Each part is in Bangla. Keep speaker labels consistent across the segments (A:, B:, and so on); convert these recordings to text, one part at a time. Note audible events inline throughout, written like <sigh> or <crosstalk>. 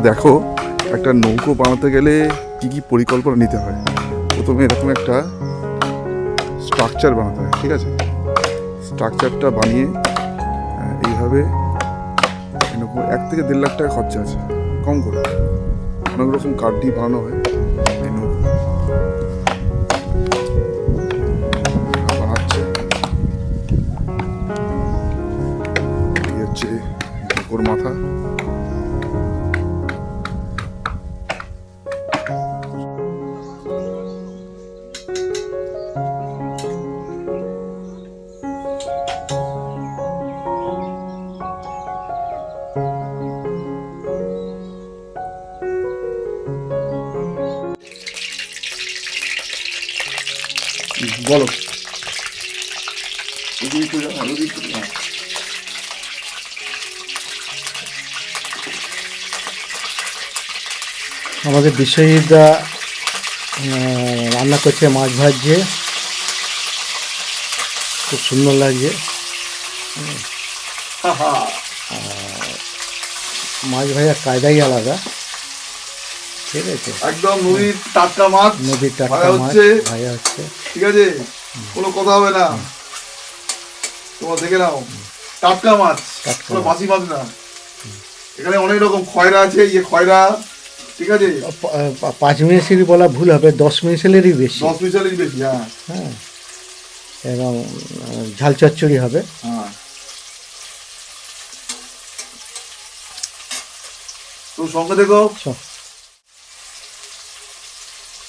A: তোমরা দেখো, একটা নৌকো বানাতে গেলে কি কি পরিকল্পনা নিতে হয়? প্রথমে এরকম একটা স্ট্রাকচার বানাতে হয়, ঠিক আছে? স্ট্রাকচারটা বানিয়ে এইভাবে এরকম এক থেকে দেড় লাখ টাকা খরচা আছে, কম করে। অনেক রকম কাঠ দিয়ে বানানো হয় মাথা। বলো।
B: আমাদের বিশ্বজিৎদা রান্না করছে মাছ ভাজছে। খুব সুন্দর লাগছে। মাছ ভাজার কায়দাই আলাদা। ঠিক আছে।
A: একদম নদীর টাটকা মাছ।
B: নদীর টাটকা মাছ ভাজা হচ্ছে।
A: ঠিক আছে? কোনো কথা হবে না। তোমার দেখে নাও। টাটকা মাছ। কোনো। বাসি মাছ না। এখানে অনেক রকম খয়রা আছে ইয়ে খয়রা। ঠিক আছে?
B: পাঁচ মিনিটেরই বলা ভুল হবে দশ মিনিটেরই বেশি।
A: দশ মিশালের বেশি হ্যাঁ।
B: হ্যাঁ। এবং ঝাল চচ্চড়ি হবে।
A: হ্যাঁ। তো সঙ্গে দেখো।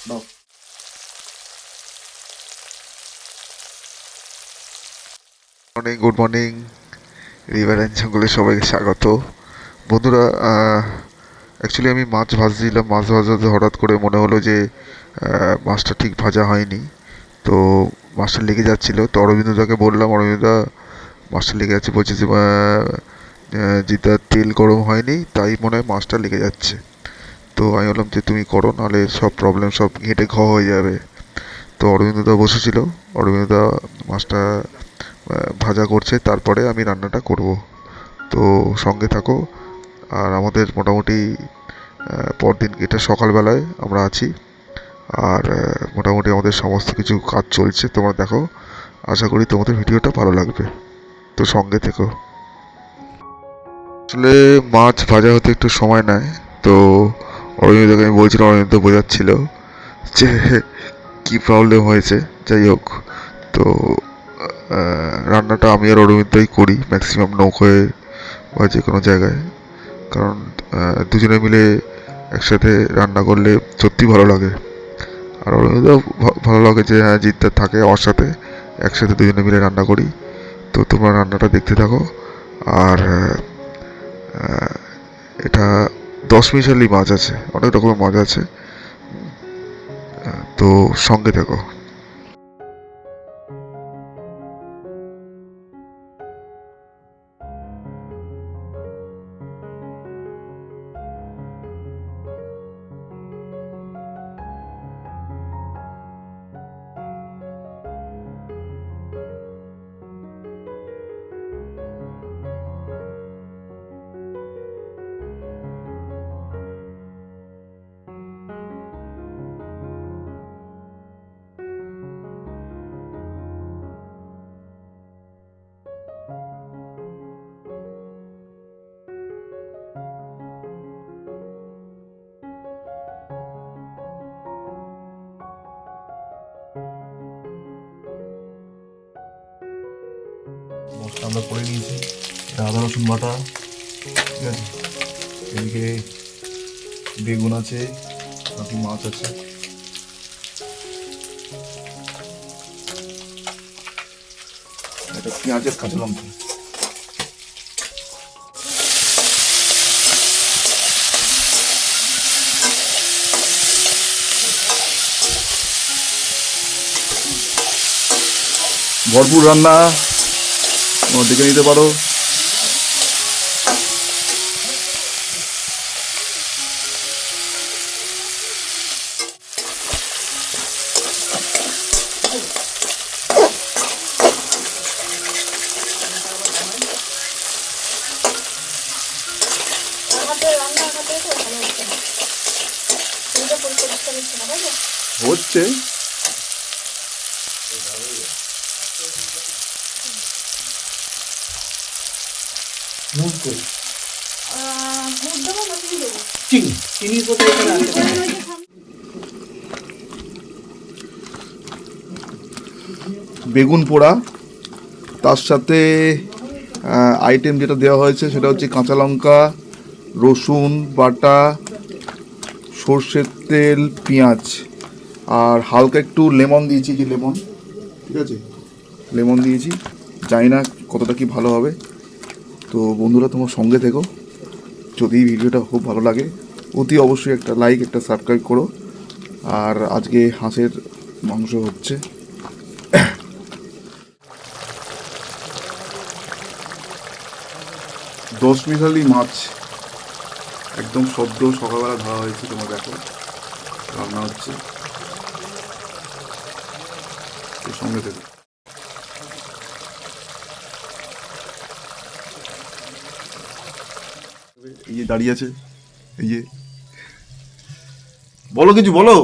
A: দাও
C: morning good morning river and সবাইকে স্বাগত। বন্ধুরা অ্যাকচুয়ালি আমি মাছ ভাজছিলাম, মাছ ভাজাতে হঠাৎ করে মনে হলো যে মাছটা ঠিক ভাজা হয়নি। তো মাছটা লেগে যাচ্ছিল। তো অরবিন্দদাকে বললাম অরবিন্দা মাছটা লেগে যাচ্ছে। বলছে যে যেটা তেল গরম হয়নি, তাই মনে হয় মাছটা লেগে যাচ্ছে। তো আমি বললাম যে তুমি করো, নাহলে সব প্রবলেম সব ঘেঁটে ঘ হয়ে যাবে। তো অরবিন্দদা বসেছিল। অরবিন্দদা মাছটা ভাজা করছে, তারপরে আমি রান্নাটা করব। তো সঙ্গে থাকো। আর আমাদের মোটামুটি পরদিন এটা সকালবেলায় আমরা আছি। আর মোটামুটি আমাদের সমস্ত কিছু কাজ চলছে, তোমরা দেখো। আশা করি তোমাদের ভিডিওটা ভালো লাগবে। তো সঙ্গে থেকো। আসলে মাছ ভাজা হতে একটু সময় নেয়। তো অরবিন্দকে আমি বলছিলাম অরবিন্দ বোঝাচ্ছিল যে কী প্রবলেম হয়েছে। যাই হোক, তো রান্নাটা আমি আর অরবিন্দই করি ম্যাক্সিমাম নৌকোয় বা যে কোনো জায়গায়। কারণ দুজনে মিলে একসাথে রান্না করলে সত্যি ভালো লাগে। আর অরবিন্দ ভালো লাগে যে হ্যাঁ জিতটা থাকে আমার সাথে, একসাথে দুজনে মিলে রান্না করি। তো তোমরা রান্নাটা দেখতে থাকো। আর এটা দশ মিশালি মাছ আছে অনেক রকমের মাছ আছে। তো সঙ্গে থেকো।
A: আমরা করে নিয়েছি। আদা, রসুন বাটা। ঠিক আছে? এদিকে বেগুন আছে, বাকি মাছ আছে। এটা পেঁয়াজের কাঁচা লঙ্কা। ভরপুর রান্না। তোমরা দেখে নিতে পারো। হচ্ছে। বেগুন পোড়া, তার সাথে আইটেম যেটা দেওয়া হয়েছে সেটা হচ্ছে কাঁচা লঙ্কা, রসুন, বাটা, সর্ষের তেল, পেঁয়াজ, আর হালকা একটু লেমন দিয়েছি যে লেমন, ঠিক আছে? লেমন দিয়েছি, জানি না কতটা কি ভালো হবে। তো বন্ধুরা, তোমার সঙ্গে থেকো। যদি ভিডিওটা খুব ভালো লাগে, অতি অবশ্যই একটা লাইক একটা সাবস্ক্রাইব করো। আর আজকে হাঁসের মাংস হচ্ছে। দশ মিশালি মাছ। একদম সদ্য সকালবেলা ধরা হয়েছে তোমার দেখো। রান্না হচ্ছে। সঙ্গে থেকে। এই যে দাঁড়িয়ে আছে, এই যে। বলো কিছু, বলো।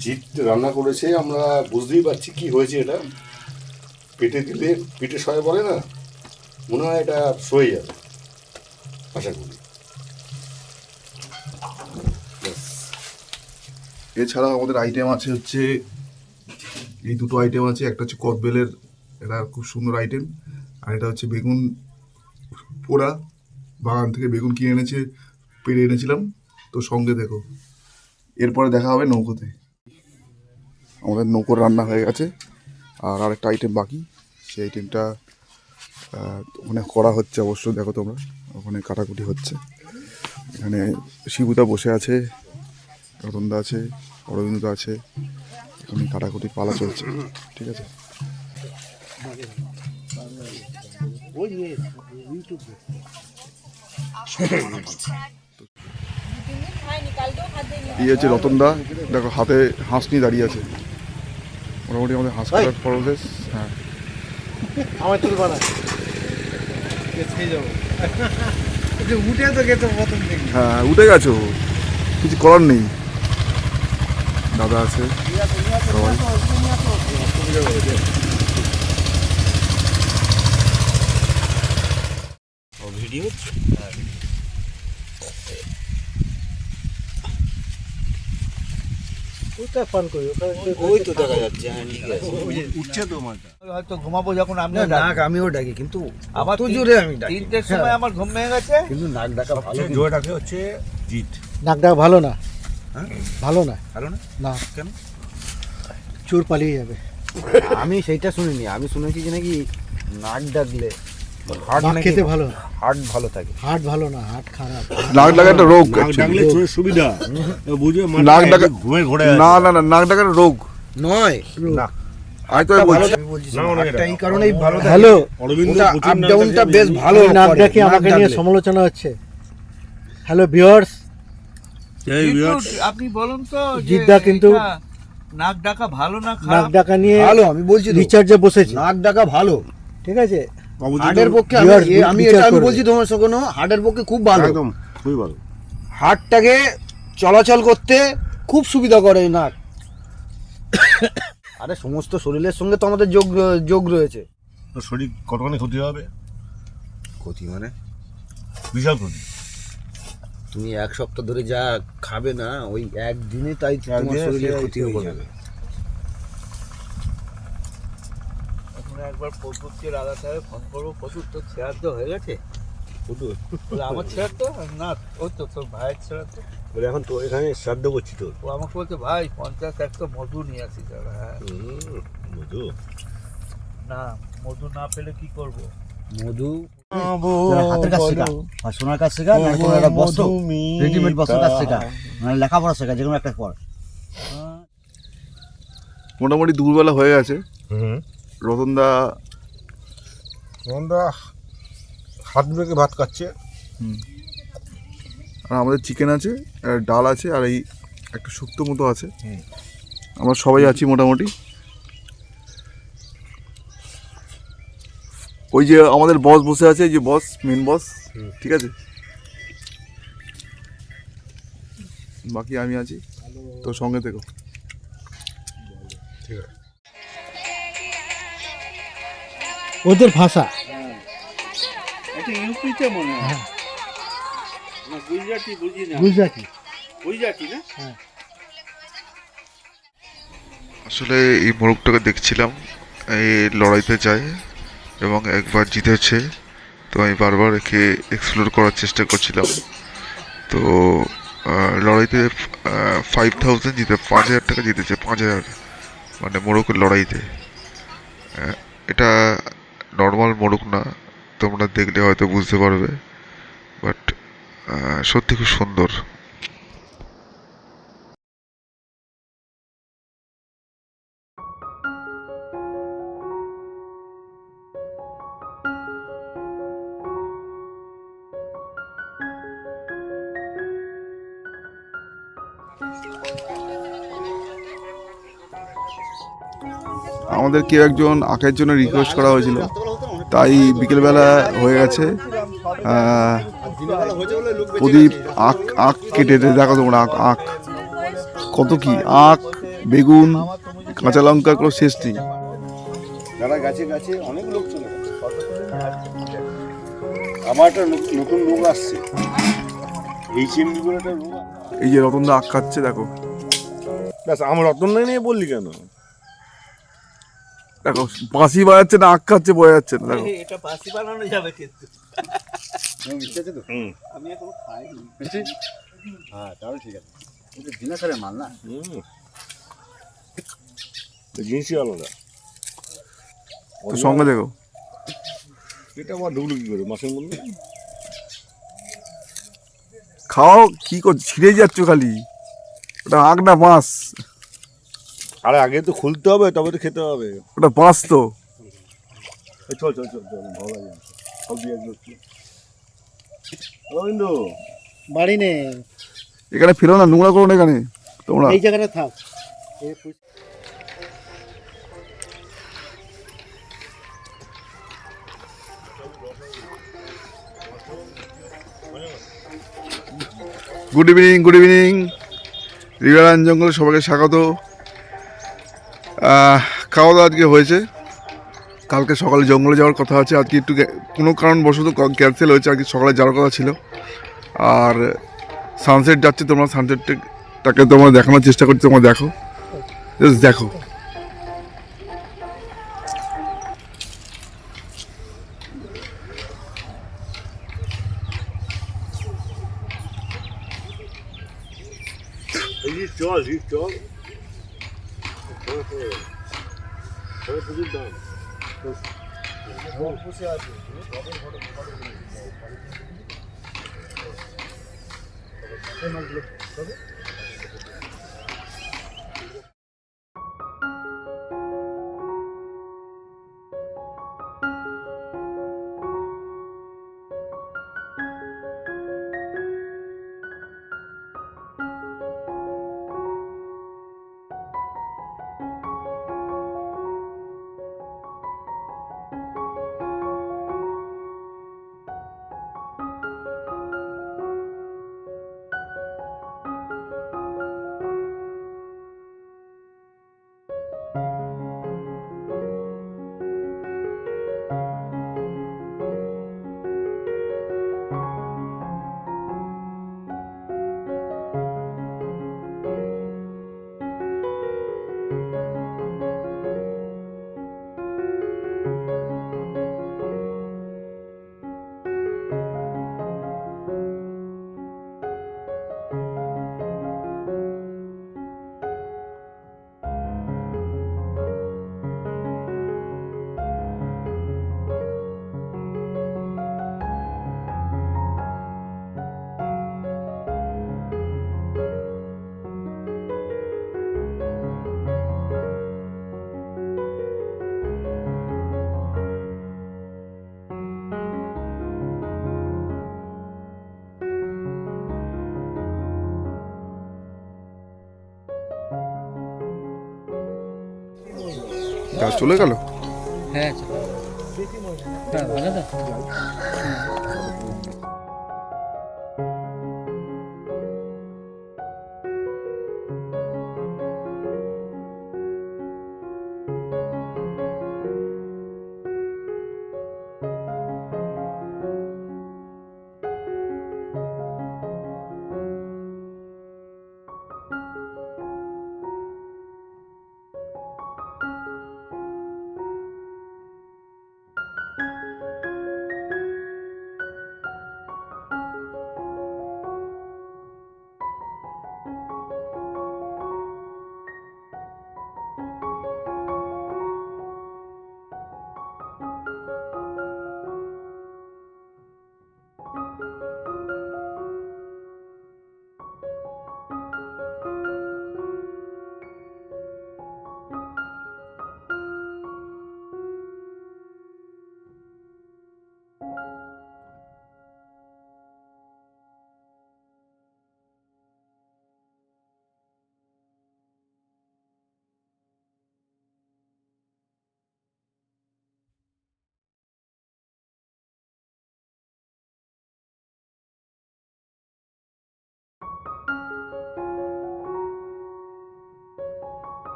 D: জিত রান্না করেছে, আমরা বুঝতেই পারছি কি হয়েছে এটা। পেটে দিলে, পেটে সয়ে বলে না? মনে হয় এটা সয়ে যাবে, আশা করি।
A: এছাড়া আমাদের আইটেম আছে হচ্ছে, এই দুটো আইটেম আছে, একটা হচ্ছে কদবেলের, এটা খুব সুন্দর আইটেম আর এটা হচ্ছে বেগুন পোড়া, বাগান থেকে বেগুন কিনে এনেছে পেরে এনেছিলাম, তো সঙ্গে দেখো, এরপরে দেখা হবে নৌকোতে আমাদের নৌকোর রান্না হয়ে গেছে, আর আরেকটা আইটেম বাকি, সেই আইটেমটা ওখানে করা হচ্ছে অবশ্য দেখো তোমরা ওখানে কাটাকুটি হচ্ছে। এখানে শিবুদা বসে আছে রতনদা আছে অরবিন্দা আছে এখানে কাটাকুটি পালা চলছে ঠিক আছে? <laughs> এই হচ্ছে রতনদা দেখো হাতে হাঁস নিয়ে দাঁড়িয়ে আছে। মোটামুটি আমাদের হাঁস কাটার প্রসেস হ্যাঁ।
B: আমার তুলবা না উঠে তো গেছে প্রথম থেকে।
A: হ্যাঁ উঠে গেছো কিছু করার নেই। দাদা আছে। সবাই।
B: কোথায় পান করি?
E: ওই তো দেখা যাচ্ছে হ্যাঁ ঠিক আছে।
B: উঠছে তো মালটা হয়তো ঘুমাবো যখন আপনি
E: নাক আমিও ডাকি কিন্তু
B: আমার
E: জোরে আমি ডাকি।
B: তিনটের সময় আমার ঘুম ভেঙে গেছে।
E: কিন্তু নাক ডাকা ভালো
D: জোরে ডাকে হচ্ছে জিত
B: নাকটা ভালো না?
E: হ্যাঁ?
B: ভালো না?
E: ভালো না?
B: না।
E: কেন?
B: চোর পালিয়ে যাবে।
E: আমি সেইটা শুনিনি আমি শুনেছি যে নাকি নাক ডাকলে হার্ট
B: খেতে ভালো
E: হার্ট ভালো থাকে।
B: হার্ট ভালো না হার্ট খারাপ।
A: নাক ডাকা একটা রোগ।
D: নাক ডাকলে সুবিধা। বুঝবে
A: নাক ডাকা
D: ঘুমে ঘোরে
A: না না না নাক ডাকার রোগ।
E: নয়।
D: না,
B: হ্যালো।
E: বেশ ভালো
B: ডাকি আমাকে নিয়ে। সমালোচনা হচ্ছে। হ্যালো ভিউয়ার্স
F: আপনি বলুন তো
B: জিদ্দা কিন্তু-
F: নাক ডাকা ভালো না
B: নাক ডাকা নিয়ে
E: ভালো আমি বলছি
B: রিচার্জে বসেছে।
E: নাক ডাকা ভালো।
B: ঠিক আছে?
E: হার্টের পক্ষে আমি এটা আমি বলছি তোমার সঙ্গে হার্টের পক্ষে খুব ভালো।
D: একদম খুবই ভালো।
E: হার্টটাকে চলাচল করতে খুব সুবিধা করে এই নাক আরে সমস্ত শরীরের সঙ্গে তো আমাদের যোগ যোগ রয়েছে।
D: শরীর কতখানি ক্ষতি হবে?
E: ক্ষতি মানে?
D: বিশাল ক্ষতি।
E: তুমি এক সপ্তাহ ধরে যা খাবে না ওই একদিনে তাই তোমার শরীরের ক্ষতি হয়ে
D: করে
E: যাবে।
F: এখন একবার পশুরকে রাধা সাহেব ফোন করব প্রচুর তো ছেঁড়ার তো হয়ে গেছে? বলে আমার ছেঁড়ার তো না ওই তো তোর ভাইয়ের ছেঁড়া তো
D: বলে এখন তো এখানে শ্রাদ্ধ করছি তোর।
F: ও আমাকে বলছে ভাই পঞ্চাশ একশো মধু নিয়ে আসি দাদা হ্যাঁ। না মধু না পেলে কি করব?
E: মধু? হাতের কাজ শেখা। আর সোনার কাজ শেখা? না কোনো একটা বস্ত্র রেডিমেড বস্ত্র কাজ শেখা। মানে লেখাপড়া শেখা যে কোনো একটা পর
A: মোটামুটি দুপুরবেলা হয়ে গেছে।
D: হুম।
A: রতনদা
D: রতনদা হাত মেখে ভাত খাচ্ছে।
A: আর আমাদের চিকেন আছে আর ডাল আছে আর এই একটা শুক্তো মতো আছে। আমরা সবাই আছি মোটামুটি। ওই যে আমাদের বস বসে আছে যে বস মেন বস ঠিক আছে? বাকি আমি আছি। তো সঙ্গে থেকো।
B: ওদের ভাষা।
F: এটা ইউপিতে মনে হয়। গুজরাটি বুঝি না।
B: গুজরাটি।
F: গুজরাটি না?
C: আসলে এই মোরগটাকে দেখছিলাম এই লড়াইতে যায় এবং একবার জিতেছে। তো আমি বারবার একে এক্সপ্লোর করার চেষ্টা করছিলাম। তো লড়াইতে ফাইভ থাউজেন্ড জিতে পাঁচ হাজার টাকা জিতেছে পাঁচ হাজার। মানে মোরগের লড়াইতে। এটা নর্মাল মোরগ না, তোমরা দেখলে হয়তো বুঝতে পারবে বাট সত্যি খুব সুন্দর।
A: আমাদের কেউ একজন আঁকের জন্য রিকোয়েস্ট করা হয়েছিল। তাই বিকেলবেলা হয়ে গেছে। প্রদীপ আখ আখ কেটে দেখো তোমরা আখ আখ। কত কি? আখ বেগুন কাঁচা লঙ্কা কোনো শেষ নেই।
D: যারা গাছে গাছে অনেক লোক চলে আমার একটা নতুন- নতুন লোক আসছে। এইচ এম বলে একটা লোক
A: এই যে রতন দা আখ খাচ্ছে দেখো।
D: ব্যাস আমার রতন নিয়ে বললি কেন?
A: দেখো বাঁশি বাজাচ্ছে না আখ খাচ্ছে বোঝা যাচ্ছে না দেখো।
F: এটা পাশি বানানো যাবে কিন্তু। আমি এখন খাইনি।
E: হ্যাঁ তাহলে ঠিক আছে। কিন্তু দিনাসারের মাল না?
D: জিনিসই আলাদা।
A: তো সঙ্গে দেখো।
D: এটা আবার ঢুকলো কি করে মাসের মধ্যে?
A: খাও কি কর ছিঁড়ে যাচ্ছ খালি। ওটা আখ না বাঁশ।
D: আরে আগে তো খুলতে হবে তবে তো খেতে হবে।
A: ওটা বাঁশ তো
D: চল চল চল চল ভালো লাগে। সব দিয়ে রবীন্দ্র
B: বাড়ি নেই।
A: এখানে ফেলো না নোংরা করো না এখানে। তোমরা।
B: এই জায়গাটা থাক।
A: গুড ইভিনিং গুড ইভিনিং রিভারান জঙ্গলে সবাইকে স্বাগত। খাওয়া দাওয়া আজকে হয়েছে। কালকে সকালে জঙ্গলে যাওয়ার কথা আছে। আজকে একটু কোনো কারণবশত ক্যান্সেল হয়েছে। আজকে সকালে যাওয়ার কথা ছিল। আর সানসেট যাচ্ছে তোমরা সানসেটটাকে তোমরা দেখানোর চেষ্টা করছি, তোমরা দেখো। জাস্ট দেখো।
D: যা চলে
A: গেল?
B: হ্যাঁ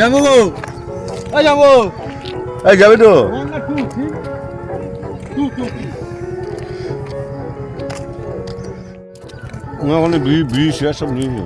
E: যাব এই যাব
D: এই যাবে তো। ওখানে বিড়ি বিড়ি শেয়ার সব নিয়ে।